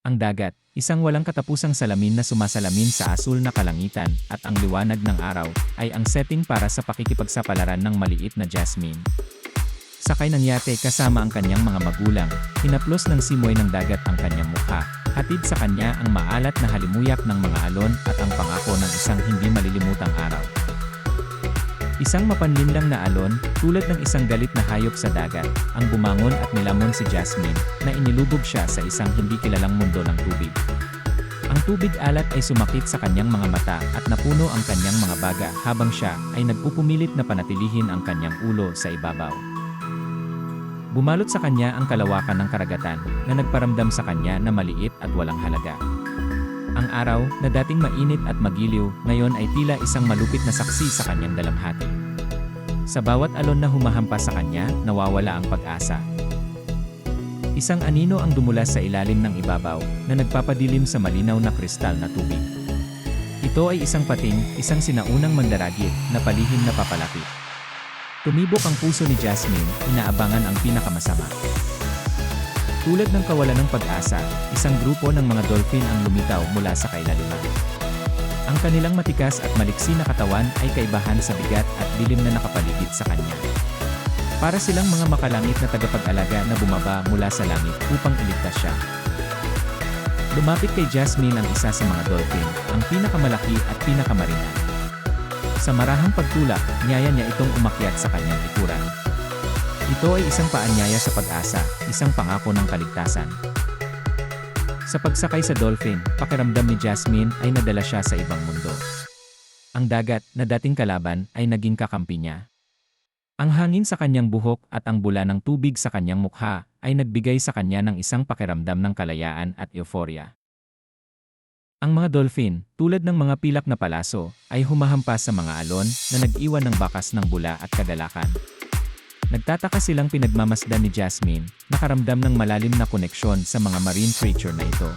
Ang dagat, isang walang katapusang salamin na sumasalamin sa asul na kalangitan at ang liwanag ng araw, ay ang setting para sa pakikipagsapalaran ng maliit na Jasmine. Sakay ng yate kasama ang kanyang mga magulang, hinaplos ng simoy ng dagat ang kanyang mukha, hatid sa kanya ang maalat na halimuyak ng mga alon at ang pangako ng isang hindi malilimutang araw. Isang mapanlinlang na alon, tulad ng isang galit na hayop sa dagat, ang bumangon at nilamon si Jasmine, na inilubog siya sa isang hindi kilalang mundo ng tubig. Ang tubig alat ay sumakit sa kanyang mga mata at napuno ang kanyang mga baga habang siya ay nagpupumilit na panatilihin ang kanyang ulo sa ibabaw. Bumalot sa kanya ang kalawakan ng karagatan na nagparamdam sa kanya na maliit at walang halaga. Ang araw, na dating mainit at magiliw, ngayon ay tila isang malupit na saksi sa kanyang dalamhati. Sa bawat alon na humahampas sa kanya, nawawala ang pag-asa. Isang anino ang dumulas sa ilalim ng ibabaw, na nagpapadilim sa malinaw na kristal na tubig. Ito ay isang pating, isang sinaunang mandaragit, na palihim na papalapit. Tumibok ang puso ni Jasmine, inaabangan ang pinakamasama. Tulad ng kawalan ng pag-asa, isang grupo ng mga dolphin ang lumitaw mula sa kailaliman. Ang kanilang matikas at maliksi na katawan ay kaibahan sa bigat at dilim na nakapaligid sa kanya. Para silang mga makalangit na tagapag-alaga na bumaba mula sa langit upang iligtas siya. Lumapit kay Jasmine ang isa sa mga dolphin, ang pinakamalaki at pinakamarina. Sa marahang pagtulak, niyaya niya itong umakyat sa kanyang ikuran. Ito ay isang paanyaya sa pag-asa, isang pangako ng kaligtasan. Sa pagsakay sa dolphin, pakiramdam ni Jasmine ay nadala siya sa ibang mundo. Ang dagat, na dating kalaban, ay naging kakampi niya. Ang hangin sa kanyang buhok at ang bula ng tubig sa kanyang mukha ay nagbigay sa kanya ng isang pakiramdam ng kalayaan at euphoria. Ang mga dolphin, tulad ng mga pilak na palaso, ay humahampas sa mga alon na nag-iwan ng bakas ng bula at kagalakan. Nagtataka silang pinagmamasdan ni Jasmine, nakaramdam ng malalim na koneksyon sa mga marine creature na ito.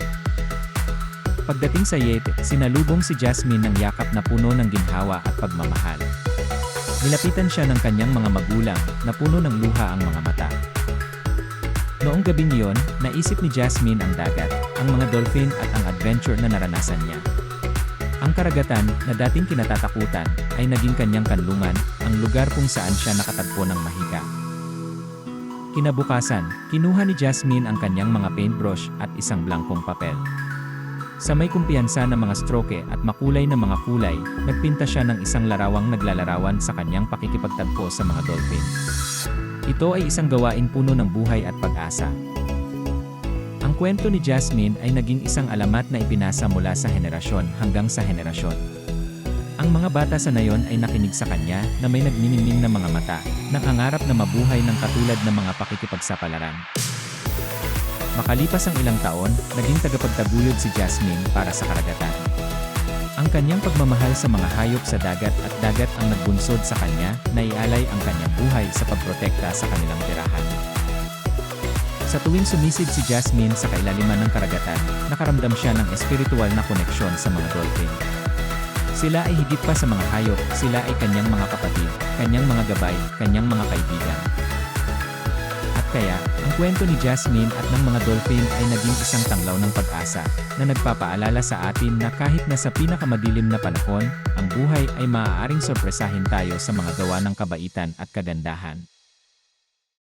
Pagdating sa Yete, sinalubong si Jasmine ng yakap na puno ng ginhawa at pagmamahal. Nilapitan siya ng kanyang mga magulang, na puno ng luha ang mga mata. Noong gabing iyon, naisip ni Jasmine ang dagat, ang mga dolphin at ang adventure na naranasan niya. Ang karagatan, na dating kinatatakutan, ay naging kanyang kanlungan, ang lugar kung saan siya nakatagpo ng mahika. Kinabukasan, kinuha ni Jasmine ang kanyang mga paintbrush at isang blankong papel. Sa may kumpiyansa ng mga stroke at makulay na mga kulay, nagpinta siya ng isang larawang naglalarawan sa kanyang pakikipagtagpo sa mga dolphin. Ito ay isang gawain puno ng buhay at pag-asa. Ang kwento ni Jasmine ay naging isang alamat na ipinasa mula sa henerasyon hanggang sa henerasyon. Ang mga bata sa nayon ay nakinig sa kanya na may nagniningning na mga mata, nakangarap na mabuhay ng katulad ng mga pakikipagsapalaran. Makalipas ang ilang taon, naging tagapagtaguyod si Jasmine para sa karagatan. Ang kanyang pagmamahal sa mga hayop sa dagat at dagat ang nagbunsod sa kanya na ialay ang kanyang buhay sa pagprotekta sa kanilang tirahan. Sa tuwing sumisid si Jasmine sa kailaliman ng karagatan, nakaramdam siya ng espiritual na koneksyon sa mga dolphin. Sila ay higit pa sa mga hayop, sila ay kanyang mga kapatid, kanyang mga gabay, kanyang mga kaibigan. At kaya, ang kwento ni Jasmine at ng mga dolphin ay naging isang tanglaw ng pag-asa, na nagpapaalala sa atin na kahit na sa pinakamadilim na panahon, ang buhay ay maaaring sorpresahin tayo sa mga gawa ng kabaitan at kagandahan.